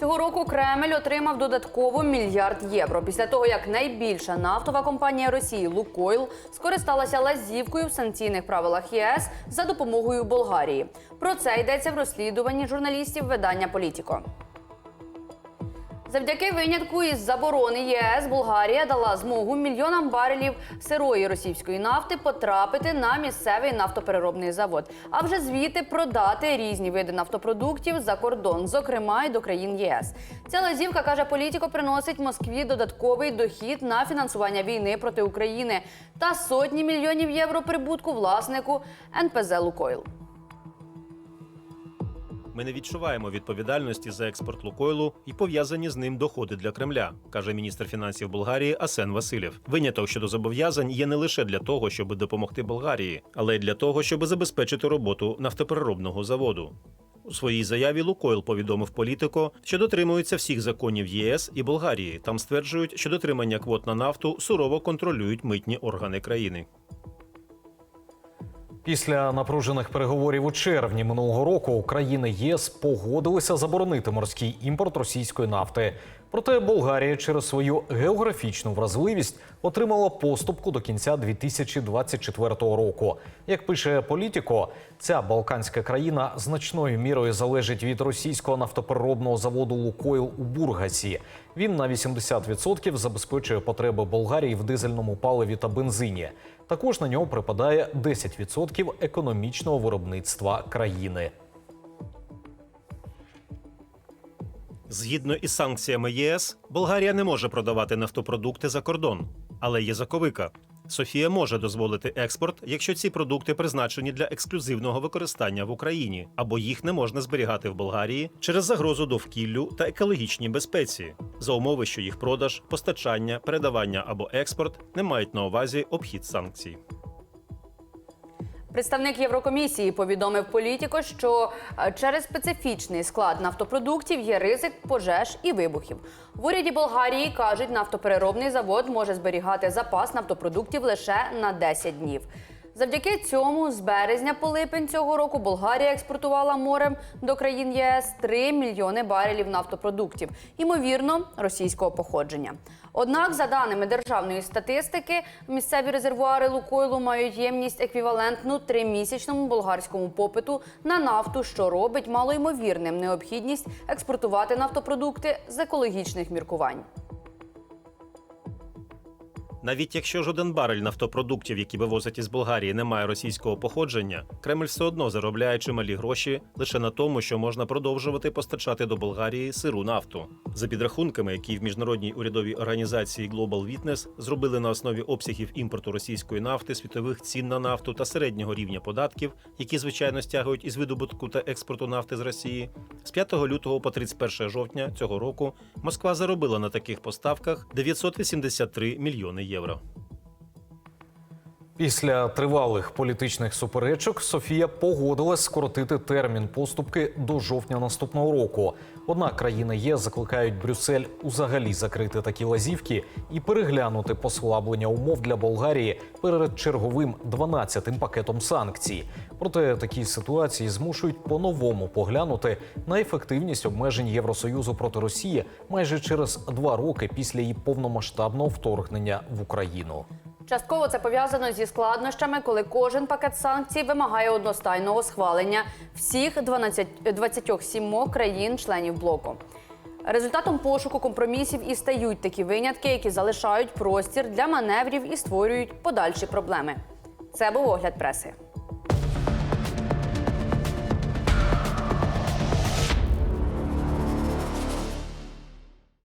Цього року Кремль отримав додатково мільярд євро після того, як найбільша нафтова компанія Росії Лукойл скористалася лазівкою в санкційних правилах ЄС за допомогою Болгарії. Про це йдеться в розслідуванні журналістів видання Політіко. Завдяки винятку із заборони ЄС Болгарія дала змогу мільйонам барелів сирої російської нафти потрапити на місцевий нафтопереробний завод, а вже звідти продати різні види нафтопродуктів за кордон, зокрема й до країн ЄС. Ця лазівка каже політико, приносить Москві додатковий дохід на фінансування війни проти України та сотні мільйонів євро прибутку власнику НПЗ Лукойл. Ми не відчуваємо відповідальності за експорт Лукойлу і пов'язані з ним доходи для Кремля, каже міністр фінансів Болгарії Асен Василєв. Виняток щодо зобов'язань є не лише для того, щоб допомогти Болгарії, але й для того, щоб забезпечити роботу нафтопереробного заводу. У своїй заяві Лукойл повідомив політико, що дотримуються всіх законів ЄС і Болгарії. Там стверджують, що дотримання квот на нафту сурово контролюють митні органи країни. Після напружених переговорів у червні минулого року України ЄС погодилися заборонити морський імпорт російської нафти. Проте Болгарія через свою географічну вразливість отримала поступку до кінця 2024 року. Як пише Політіко, ця балканська країна значною мірою залежить від російського нафтопереробного заводу Лукойл у Бургасі. Він на 80% забезпечує потреби Болгарії в дизельному паливі та бензині. Також на нього припадає 10% економічного виробництва країни. Згідно із санкціями ЄС, Болгарія не може продавати нафтопродукти за кордон, але є заковика. Софія може дозволити експорт, якщо ці продукти призначені для ексклюзивного використання в Україні, або їх не можна зберігати в Болгарії через загрозу довкіллю та екологічній безпеці, за умови, що їх продаж, постачання, передавання або експорт не мають на увазі обхід санкцій. Представник Єврокомісії повідомив політико, що е, через специфічний склад нафтопродуктів є ризик пожеж і вибухів. В уряді Болгарії кажуть, нафтопереробний завод може зберігати запас нафтопродуктів лише на 10 днів. Завдяки цьому з березня по липень цього року Болгарія експортувала морем до країн ЄС 3 мільйони барелів нафтопродуктів, ймовірно, російського походження. Однак, за даними державної статистики, місцеві резервуари Лукойлу мають ємність еквівалентну тримісячному болгарському попиту на нафту, що робить малоймовірним необхідність експортувати нафтопродукти з екологічних міркувань. Навіть якщо жоден барель нафтопродуктів, які вивозять із Болгарії, не має російського походження, Кремль все одно заробляє чималі гроші лише на тому, що можна продовжувати постачати до Болгарії сиру нафту. За підрахунками, які в міжнародній урядовій організації Global Witness зробили на основі обсягів імпорту російської нафти, світових цін на нафту та середнього рівня податків, які звичайно стягують із видобутку та експорту нафти з Росії, з 5 лютого по 31 жовтня цього року Москва заробила на таких поставках 983 мільйони євро. Після тривалих політичних суперечок Софія погодилась скоротити термін поступки до жовтня наступного року. Однак країни ЄС закликають Брюссель узагалі закрити такі лазівки і переглянути послаблення умов для Болгарії перед черговим 12-тим пакетом санкцій. Проте такі ситуації змушують по-новому поглянути на ефективність обмежень Євросоюзу проти Росії майже через два роки після її повномасштабного вторгнення в Україну. Частково це пов'язано зі складнощами, коли кожен пакет санкцій вимагає одностайного схвалення всіх 12, 27 країн-членів блоку. Результатом пошуку компромісів і стають такі винятки, які залишають простір для маневрів і створюють подальші проблеми. Це був огляд преси.